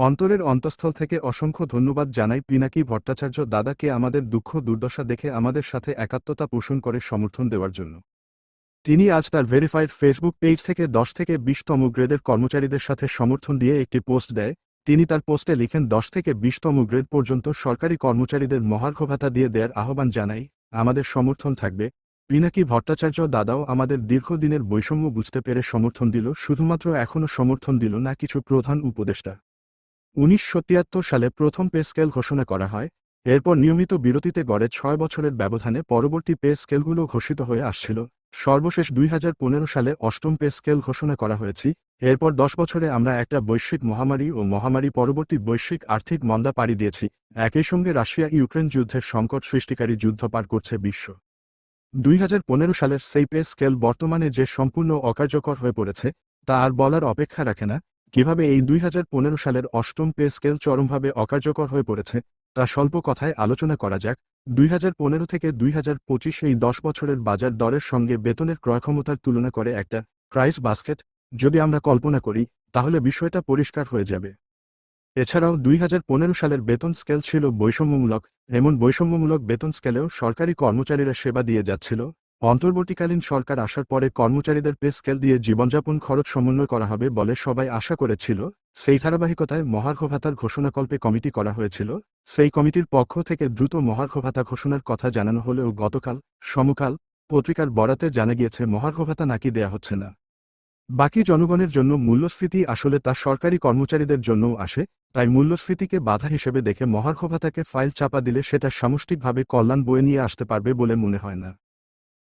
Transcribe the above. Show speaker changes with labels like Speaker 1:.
Speaker 1: অন্তরের অন্তঃস্থল থেকে অসংখ্য ধন্যবাদ জানাই পিনাকি ভট্টাচার্য দাদাকে আমাদের দুঃখ দুর্দশা দেখে আমাদের সাথে একাত্মতা পোষণ করে সমর্থন দেওয়ার জন্য। তিনি আজ তার ভেরিফাইড ফেসবুক পেজ থেকে দশ থেকে বিশতম গ্রেডের কর্মচারীদের সাথে সমর্থন দিয়ে একটি পোস্ট দেয়। তিনি তার পোস্টে লিখেন, দশ থেকে বিশতম গ্রেড পর্যন্ত সরকারি কর্মচারীদের মহার্ঘ ভাতা দিয়ে দেয়ার আহ্বান জানাই। আমাদের সমর্থন থাকবে। পিনাকি ভট্টাচার্য দাদাও আমাদের দীর্ঘদিনের বৈষম্য বুঝতে পেরে সমর্থন দিল, শুধুমাত্র এখনও সমর্থন দিল না কিছু প্রধান উপদেষ্টা। উনিশশো তিয়াত্তর সালে প্রথম পে স্কেল ঘোষণা করা হয়, এরপর নিয়মিত বিরতিতে গড়ে ছয় বছরের ব্যবধানে পরবর্তী পে স্কেলগুলো ঘোষিত হয়ে আসছিল। সর্বশেষ দুই হাজার পনেরো সালে অষ্টম পে স্কেল ঘোষণা করা হয়েছে, এরপর দশ বছরে আমরা একটা বৈশ্বিক মহামারী ও মহামারী পরবর্তী বৈশ্বিক আর্থিক মন্দা পাড়ি দিয়েছি। একই সঙ্গে রাশিয়া ইউক্রেন যুদ্ধের সংকট সৃষ্টিকারী যুদ্ধ পার করছে বিশ্ব। দুই হাজার পনেরো সালের সেই পে স্কেল বর্তমানে যে সম্পূর্ণ অকার্যকর হয়ে পড়েছে, তা আর বলার অপেক্ষা রাখে না। কীভাবে এই দুই হাজার পনেরো সালের অষ্টম পে স্কেল চরমভাবে অকার্যকর হয়ে পড়েছে, তা স্বল্প কথায় আলোচনা করা যাক। দুই হাজার পনেরো থেকে দুই হাজার পঁচিশ এই দশ বছরের বাজার দরের সঙ্গে বেতনের ক্রয়ক্ষমতার তুলনা করে একটা প্রাইস বাস্কেট যদি আমরা কল্পনা করি, তাহলে বিষয়টা পরিষ্কার হয়ে যাবে। এছাড়াও দুই হাজার পনেরো সালের বেতন স্কেল ছিল বৈষম্যমূলক, এমন বৈষম্যমূলক বেতন স্কেলেও সরকারি কর্মচারীরা সেবা দিয়ে যাচ্ছিল। অন্তর্বর্তীকালীন সরকার আসার পরে কর্মচারীদের পে স্কেল দিয়ে জীবনযাপন খরচ সমন্বয় করা হবে বলে সবাই আশা করেছিল। সেই ধারাবাহিকতায় মহার্ঘ ভাতার ঘোষণাকল্পে কমিটি করা হয়েছিল। সেই কমিটির পক্ষ থেকে দ্রুত মহার্ঘ ভাতা ঘোষণার কথা জানানো হলেও গতকাল, সমকাল, পত্রিকার বরাতে জানা গিয়েছে মহার্ঘ ভাতা নাকি দেয়া হচ্ছে না। বাকি জনগণের জন্য মূল্যস্ফীতি আসলে তা সরকারি কর্মচারীদের জন্যও আসে, তাই মূল্যস্ফীতিকে বাধা হিসেবে দেখে মহার্ঘ ভাতাকে ফাইল চাপা দিলে সেটা সামষ্টিকভাবে কল্যাণ বয়ে নিয়ে আসতে পারবে বলে মনে হয় না।